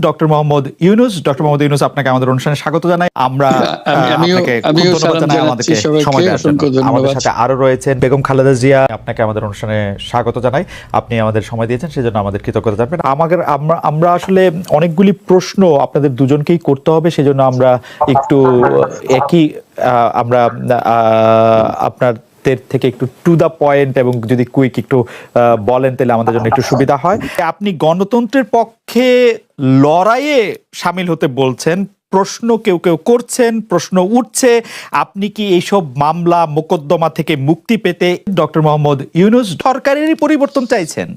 Doctor Mohammad Yunus. Doctor Mohammad Yunus আপনাকে আমাদের অনুষ্ঠানে স্বাগত জানাই। আমরা। আমাদের সাথে আরও রয়েছেন বেগম খালেদা জিয়া। আপনাকে আমাদের অনুষ্ঠানে স্বাগত জানাই। আপনি আমাদের সময় দিয়েছেন সেজন্য আমাদের কৃতজ্ঞতা জানাবেন। আমাদের আমরা আমরা আসলে অনেকগুলি প্রশ্ন আপনাদের দুজনকেই করতে হবে সেজন্য আমরা একটু একই আমরা আহ, আপনার দের থেকে একটু টু দা পয়েন্ট এবং যদি কুইক একটু বলেন তাহলে আমাদের জন্য একটু সুবিধা হয়। আপনি গণতন্ত্রের পক্ষে লড়াইয়ে সামিল হতে বলছেন, প্রশ্ন কেউ কেউ করছেন, প্রশ্ন উঠছে, আপনি কি এইসব মামলা, মোকদ্দমা থেকে মুক্তি পেতে ডক্টর মোহাম্মদ ইউনুস সরকারেরই পরিবর্তন চাইছেন?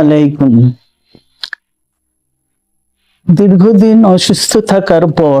আলাইকুম। দীর্ঘদিন অসুস্থ থাকার পর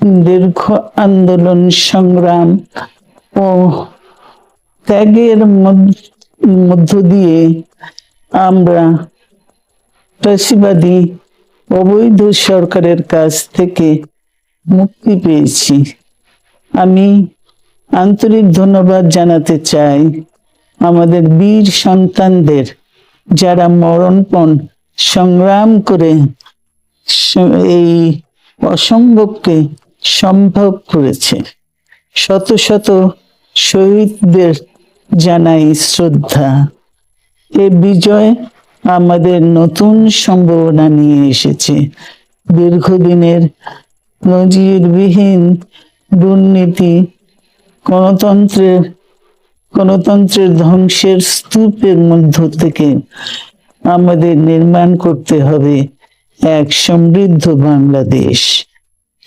দীর্ঘ আন্দোলন সংগ্রাম ও ত্যাগের মধ্য- দিয়ে আমরা ফ্যাসিবাদী অবৈধ সরকারের কাছ থেকে মুক্তি পেয়েছি। আমি আন্তরিক ধন্যবাদ জানাতে চাই আমাদের বীর সন্তানদের যারা মরণপণ সংগ্রাম করে এই অসম্ভবকে সম্ভব করেছে। শত শত শহীদদের জানাই শ্রদ্ধা। এ বিজয় আমাদের নতুন সম্ভাবনা নিয়ে এসেছে। দীর্ঘদিনের নজিরবিহীন দুর্নীতি গণতন্ত্রের গণতন্ত্রের ধ্বংসের স্তূপের মধ্য থেকে আমাদের নির্মাণ করতে হবে এক সমৃদ্ধ বাংলাদেশ।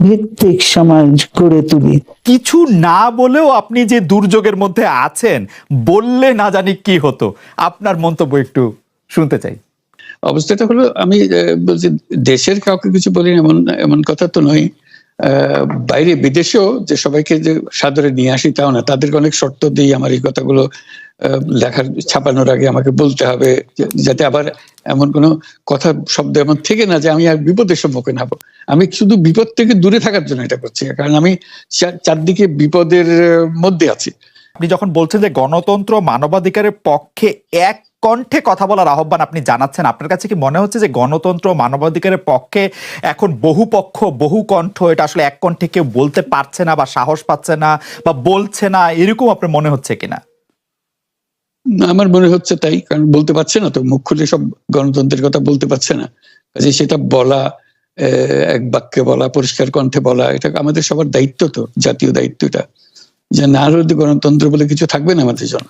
ভিত্তিক সমাজ গড়ে তুলি। কিছু না বলেও আপনি যে দুর্যোগের মধ্যে আছেন বললে না জানি কি হতো। আপনার মন্তব্য একটু শুনতে চাই। অবস্থাটা হলো আমি বলছি দেশের কাউকে কিছু বলি এমন এমন কথা তো নয়। আহ, বাইরে বিদেশেও যে সবাইকে যে সাদরে নিয়ে আসি তাও না। তাদেরকে অনেক শর্ত দিই আমার এই কথাগুলো আহ, লেখার ছাপানোর আগে আমাকে বলতে হবে যাতে আবার এমন কোনো কথা শব্দ এমন থেকে না যে আমি আর বিপদের সম্মুখীন হব। আমি শুধু বিপদ থেকে দূরে থাকার জন্য এটা করছি কারণ আমি চারদিকে বিপদের মধ্যে আছি। আপনি যখন বলছেন যে গণতন্ত্র মানবাধিকারের পক্ষে এক কণ্ঠে কথা বলার আহ্বান আপনি জানাচ্ছেন আপনার কাছে কি মনে হচ্ছে যে গণতন্ত্র মানবাধিকারের পক্ষে এখন বহু পক্ষ বহু কণ্ঠ এটা আসলে এক কণ্ঠে কেউ বলতে পারছে না বা সাহস পাচ্ছে না বা বলছে না এরকম আপনার মনে হচ্ছে কিনা আমার মনে হচ্ছে তাই কারণ বলতে পারছে না তো মুখ খুলে সব গণতন্ত্রের কথা বলতে পারছে না। কাজে সেটা বলা এক বাক্যে বলা, পরিষ্কার কণ্ঠে বলা, এটা আমাদের সবার দায়িত্ব তো, জাতীয় দায়িত্বটা যে না হলে গণতন্ত্র বলে কিছু থাকবে না আমাদের জন্য।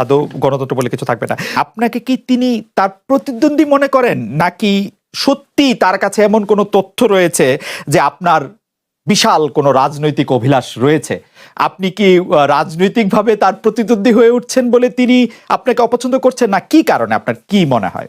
আদৌ গণতন্ত্র বলে কিছু থাকবে না। আপনাকে কি তিনি তার প্রতিদ্বন্দ্বী মনে করেন? নাকি সত্যি তার কাছে এমন কোনো তথ্য রয়েছে যে আপনার বিশাল কোনো রাজনৈতিক অভিলাষ রয়েছে? আপনি কি রাজনৈতিকভাবে তার প্রতিদ্বন্দ্বী হয়ে উঠছেন বলে তিনি আপনাকে অপছন্দ করছেন? না, কি কারণে আপনার কি মনে হয়?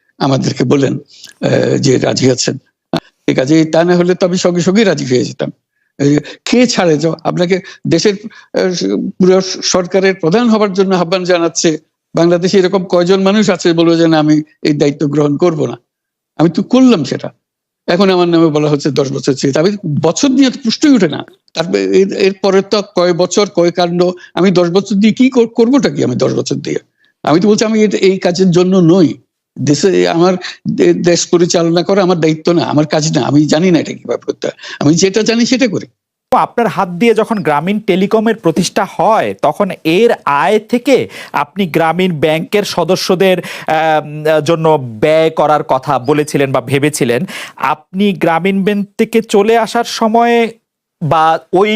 আমাদেরকে বলেন যে রাজি আছেন। ঠিক আছে তা না হলে তো আমি সঙ্গে সঙ্গেই রাজি হয়ে যেতাম। কে ছাড়ে যাও আপনাকে দেশের পুরো সরকারের প্রধান হবার জন্য আহ্বান জানাচ্ছে, বাংলাদেশে এরকম কয়জন মানুষ আছে বলব যে, না, আমি এই দায়িত্ব গ্রহণ করব না। আমি তো করলাম সেটা। এখন আমার নামে বলা হচ্ছে দশ বছর চেয়ে আমি বছর নিয়ে তো পুষ্টই উঠে না। তারপরে এর- এরপরে তো কয় বছর, কয় কাণ্ড, আমি দশ বছর দিয়ে কি কর- করবোটা কি আমি দশ বছর দিয়ে? আমি তো বলছি, আমি এই কাজের জন্য নই। দেশে আমার দেশ পরিচালনা করা আমার দায়িত্ব না, আমার কাজ না, আমি জানি না এটা কীভাবে করতে আমি যেটা জানি সেটা করি। আপনার হাত দিয়ে যখন গ্রামীণ টেলিকমের প্রতিষ্ঠা হয়, তখন এর আয় থেকে আপনি গ্রামীণ ব্যাংকের সদস্যদের জন্য ব্যয় করার কথা বলেছিলেন বা ভেবেছিলেন। আপনি গ্রামীণ ব্যাংক থেকে চলে আসার সময় বা ওই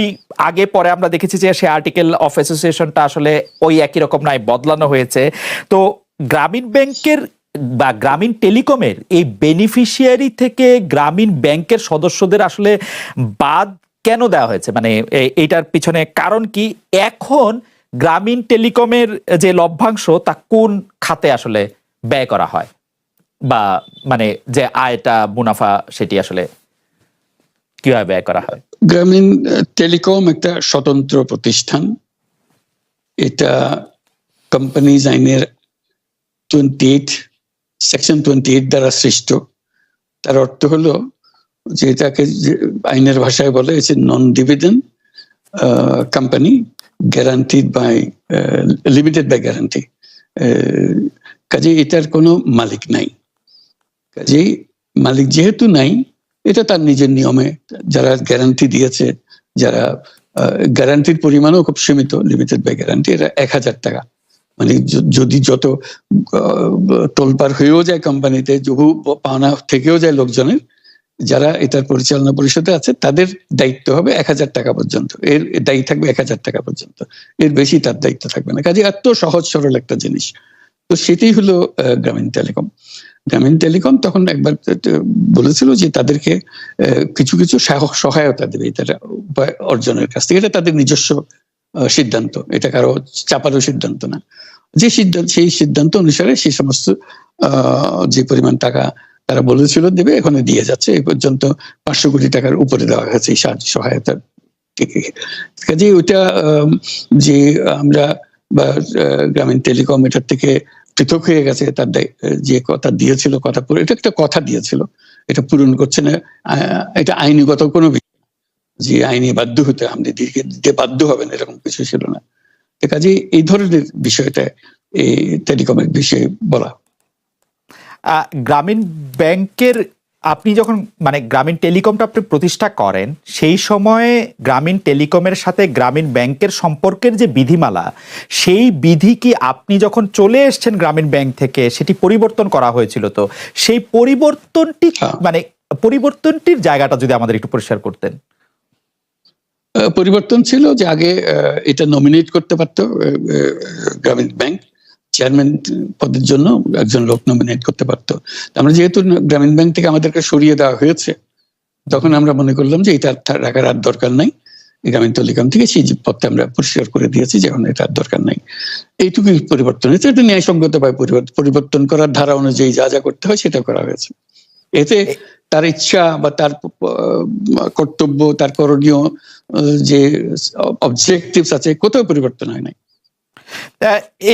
আগে পরে আমরা দেখেছি যে সে আর্টিকেল অফ অ্যাসোসিয়েশনটা আসলে ওই একই রকম নয়, বদলানো হয়েছে। তো গ্রামীণ ব্যাংকের বা গ্রামীণ টেলিকমের এই বেনিফিশিয়ারি থেকে গ্রামীণ ব্যাংকের সদস্যদের আসলে বাদ কেন দেওয়া হয়েছে? মানে এইটার পিছনে কারণ কি? এখন গ্রামীণ টেলিকমের যে লভ্যাংশ, তা কোন খাতে আসলে ব্যয় করা হয়? বা মানে যে আয়টা, মুনাফা, সেটি আসলে কীভাবে ব্যয় করা হয়? গ্রামীণ টেলিকম একটা স্বতন্ত্র প্রতিষ্ঠান। এটা কোম্পানিজ আইনের twenty eight section twenty eight দ্বারা সৃষ্ট। তার অর্থ হলো যে এটাকে যে আইনের ভাষায় বলে হচ্ছে non dividend company guaranteed by limited by guarantee কাজে এটার কোনো মালিক নাই। কাজেই মালিক যেহেতু নাই, এটা তার নিজের নিয়মে যারা গ্যারান্টি দিয়েছে, যারা গ্যারান্টির পরিমাণও খুব সীমিত লিমিটেড বাই গ্যারান্টি এটা এক হাজার টাকা। মানে যদি যত তোলপার হয়েও যায় কোম্পানিতে বহু পাওনা থেকেও যায় লোকজনের, যারা এটার পরিচালনা পরিষদে আছে, তাদের দায়িত্ব হবে এক হাজার টাকা পর্যন্ত। এর দায়ী থাকবে এক হাজার টাকা পর্যন্ত। এর বেশি তার দায়িত্ব থাকবে না। কাজে এত সহজ সরল একটা জিনিস। তো সেটাই হলো গ্রামীণ টেলিকম। গ্রামীণ টেলিকম তখন একবার বলেছিল যে তাদেরকে কিছু কিছু সহায়- সহায়তা দেবে, এটা উপায় অর্জনের কাছ থেকে। এটা তাদের নিজস্ব সিদ্ধান্ত। এটা কারও চাপারও সিদ্ধান্ত না। যে সিদ্ধান্ত সেই সিদ্ধান্ত অনুসারে সেই সমস্ত যে পরিমাণ টাকা তারা বলেছিল দেবে, এখানে দিয়ে যাচ্ছে। এই পর্যন্ত পাঁচশো কোটি টাকার উপরে দেওয়া হয়েছে এই সাহায্য সহায়তা কাজে ওইটা যে আমরা বা গ্রামীণ টেলিকম এটার থেকে পৃথক হয়ে গেছে, তার যে কথা দিয়েছিল কথা পুরো এটা একটা কথা দিয়েছিল। এটা পূরণ করছে না। এটা আইনগত কোনো। যে আইনে বাধ্য হতে আপনি দিতে বাধ্য হবেন এরকম কিছু ছিল না। কাজে এই ধরনের বিষয়টা এই টেলিকমের বিষয়ে বলা। গ্রামীণ ব্যাংকের আপনি যখন মানে গ্রামীণ টেলিকমটা আপনি প্রতিষ্ঠা করেন সেই সময়ে গ্রামীণ টেলিকমের সাথে গ্রামীণ ব্যাংকের সম্পর্কের যে বিধিমালা সেই বিধি কি আপনি যখন চলে এসেছেন গ্রামীণ ব্যাংক থেকে সেটি পরিবর্তন করা হয়েছিল তো? সেই পরিবর্তনটি হ্যাঁ। মানে পরিবর্তনটির জায়গাটা যদি আমাদের একটু পরিষ্কার করতেন। পরিবর্তন ছিল যে আগে এটা নমিনেট করতে পারতো গ্রামীণ ব্যাংক চেয়ারম্যান পদের জন্য একজন লোক নমিনেট করতে পারতো। আমরা যেহেতু গ্রামীণ ব্যাংক থেকে আমাদেরকে সরিয়ে দেওয়া হয়েছে, তখন আমরা মনে করলাম যে এটা রাখার আর দরকার নাই। গ্রামীণ টেলিকম থেকে সেই পদটা আমরা পরিষ্কার করে দিয়েছি যে এখন এটা আর দরকার নাই। এইটুকুই পরিবর্তন হয়েছে। এটা ন্যায়সঙ্গতভাবে পরিবর্তন করার ধারা অনুযায়ী যা যা করতে হয় সেটা করা হয়েছে। এতে তার ইচ্ছা বা তার কর্তব্য, তার করণীয় যে অবজেক্টিভস আছে, কোথাও পরিবর্তন হয় নাই।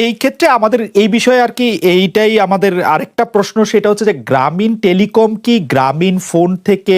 এই ক্ষেত্রে আমাদের এই বিষয়ে আর কি এইটাই আমাদের আরেকটা প্রশ্ন, সেটা হচ্ছে যে গ্রামীণ টেলিকম কি গ্রামীণ ফোন থেকে